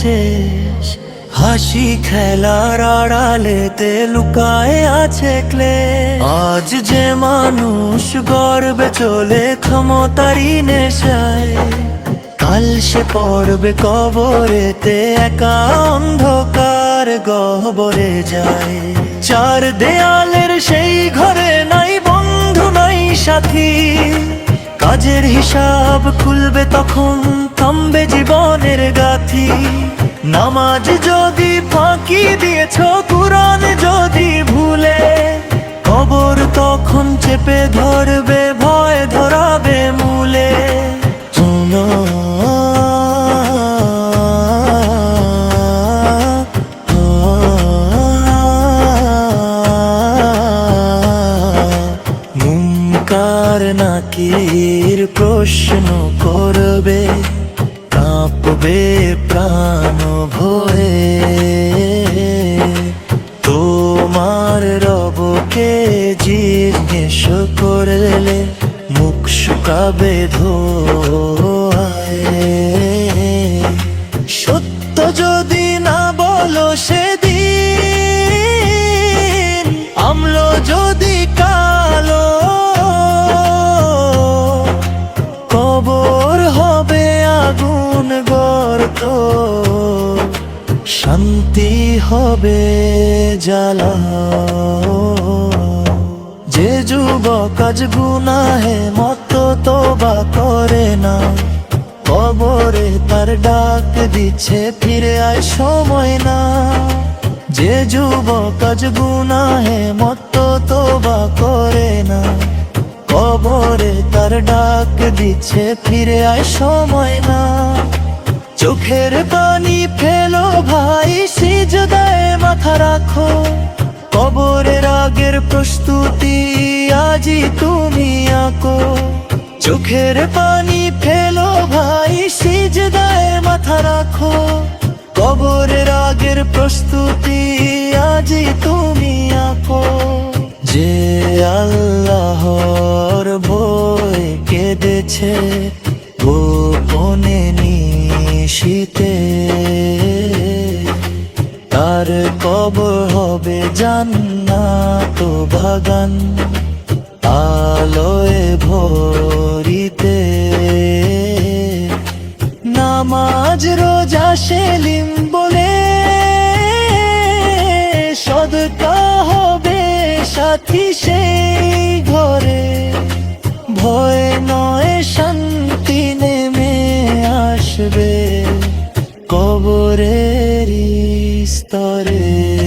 শেষ। হাসি খেলার আড়ালেতে লুকায় আছে ক্লে আজ যে মানুষ গর্বে চলে ক্ষমতারই নেশায়। কাল সে পড়বে কবরেতে একা অন্ধকার গহবরে যায়। চার দেয়ালের সেই ঘরে নাই বন্ধু, নাই সাথী। কাজের হিসাব খুলবে তখন থামবে জীবনের গাথি। নামাজ যদি ফাঁকি দিয়েছ, কুরআন যদি ভুলে, কবর তখন চেপে ধরবে, ভয় ধরাবে মূলে। শোনো নাকির প্রশ্ন করবে। কাঁপবে প্রাণ ভয়ে তোমার রবকে জিজ্ঞেস করলে মুখ শুকাবে ধোয়ায়। সত্য যদি না বলো সেদিন, আমল যদি কালো, কবর আগুন গর্ত, শান্তি হবে জ্বালা। যে যুবক আজ গুনাহে মত তোবা করে না, কবরে তার ডাক দিচ্ছে, ফিরে আয় সময় না। যে যুবক আজ গুনাহে মত তোবা করে না তার ডাক দিচ্ছে, ফিরে আয় সময় না। চোখের পানি ফেলো ভাই, সিজদায় মাথা রাখো। কবরের আগের প্রস্তুতি আজি তুমি আঁকো। চোখের পানি ফেলো ভাই, সিজদায় মাথা রাখো। কবরের আগের প্রস্তুতি আজি তুমি কেঁদেছে গোপনে নিশিতে। তার কবর হবে জান্নাত বাগান আলোয় ভরিতে। নামাজ, রোজা, সেলিম বলে সদকা হবে সাথী সেই ঘরে। ভয় নয় শান্তি নেমে আসবে। কবরের স্তরে